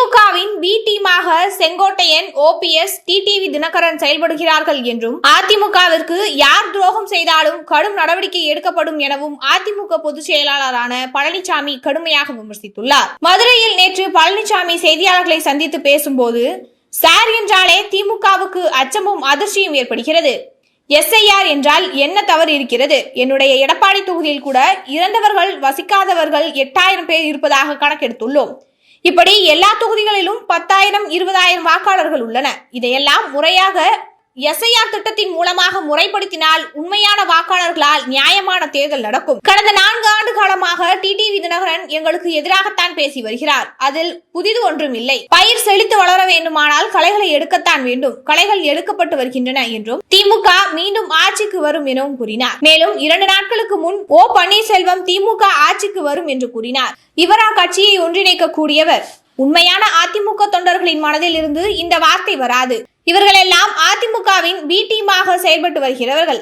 திமுகவின் பி டீமாக Sengottaiyan OPS TTV Dinakaran செயல்படுகிறார்கள் என்றும் அதிமுகவிற்கு யார் துரோகம் செய்தாலும் கடும் நடவடிக்கை எடுக்கப்படும் எனவும் அதிமுக பொதுச் செயலாளரான பழனிசாமி கடுமையாக விமர்சித்துள்ளார். மதுரையில் நேற்று பழனிசாமி செய்தியாளர்களை சந்தித்து பேசும்போது சார் என்றாலே திமுகவுக்கு அச்சமும் அதிர்ச்சியும் ஏற்படுகிறது. எஸ்ஐஆர் என்றால் என்ன தவறு இருக்கிறது? என்னுடைய எடப்பாடி தொகுதியில் கூட இறந்தவர்கள் வசிக்காதவர்கள் எட்டாயிரம் பேர் இருப்பதாக கணக்கெடுத்துள்ளோம். இப்படி எல்லா தொகுதிகளிலும் பத்தாயிரம் இருபதாயிரம் வாக்காளர்கள் உள்ளன. இதையெல்லாம் முறையாக எஸ்ஐஆர் திட்டத்தின் மூலமாக முறைப்படுத்தினால் உண்மையான வாக்காளர்களால் நியாயமான தேர்தல் நடக்கும். கடந்த நான்கு ஆண்டு காலமாக டிடிவி தினகரன் எங்களுக்கு எதிராகத்தான் பேசி வருகிறார். அதில் புதிது ஒன்றும் இல்லை பயிர் செழித்து வளர வேண்டுமானால் களைகளை எடுக்கத்தான் வேண்டும். களைகள் எடுக்கப்பட்டு வருகின்றன என்றும் திமுக மீண்டும் ஆட்சிக்கு வரும் எனவும் கூறினார். மேலும் இரண்டு நாட்களுக்கு முன் ஓ பன்னீர்செல்வம் திமுக ஆட்சிக்கு வரும் என்று கூறினார். இவரா கட்சியை ஒன்றிணைக்க கூடியவர் உண்மையான அதிமுக தொண்டர்களின் மனதில் இருந்து இந்த வார்த்தை வராது. இவர்களெல்லாம் அதிமுகவின் பி டீமாக செயல்பட்டு வருகிறவர்கள்.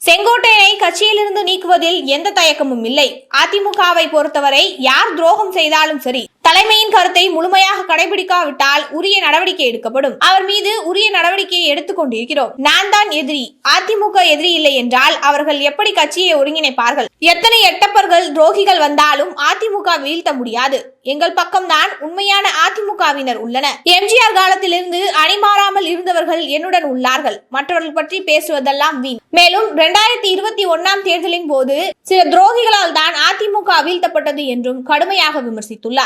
செங்கோட்டையனை கட்சியிலிருந்து நீக்குவதில் எந்த தயக்கமும் இல்லை. அதிமுகவை பொறுத்தவரை யார் துரோகம் செய்தாலும் சரி தலைமையின் கருத்தை முழுமையாக கடைபிடிக்காவிட்டால் உரிய நடவடிக்கை எடுக்கப்படும். அவர் மீது உரிய நடவடிக்கையை எடுத்துக் கொண்டிருக்கிறோம். நான் தான் எதிரி. அதிமுக எதிரி இல்லை என்றால் அவர்கள் எப்படி கட்சியை ஒருங்கிணைப்பார்கள்? எத்தனை எட்டப்பர்கள் துரோகிகள் வந்தாலும் அதிமுக வீழ்த்த முடியாது. எங்கள் பக்கம்தான் உண்மையான அதிமுகவினர் உள்ளனர் எம்ஜிஆர் காலத்திலிருந்து அணிமாறாமல் இருந்தவர்கள் என்னுடன் உள்ளார்கள். மற்றவர்கள் பற்றி பேசுவதெல்லாம் வீண். மேலும் இரண்டாயிரத்தி இருபத்தி ஒன்னாம் தேர்தலின் போது சில துரோகிகளால் தான் அதிமுக வீழ்த்தப்பட்டது என்றும் கடுமையாக விமர்சித்துள்ளார்.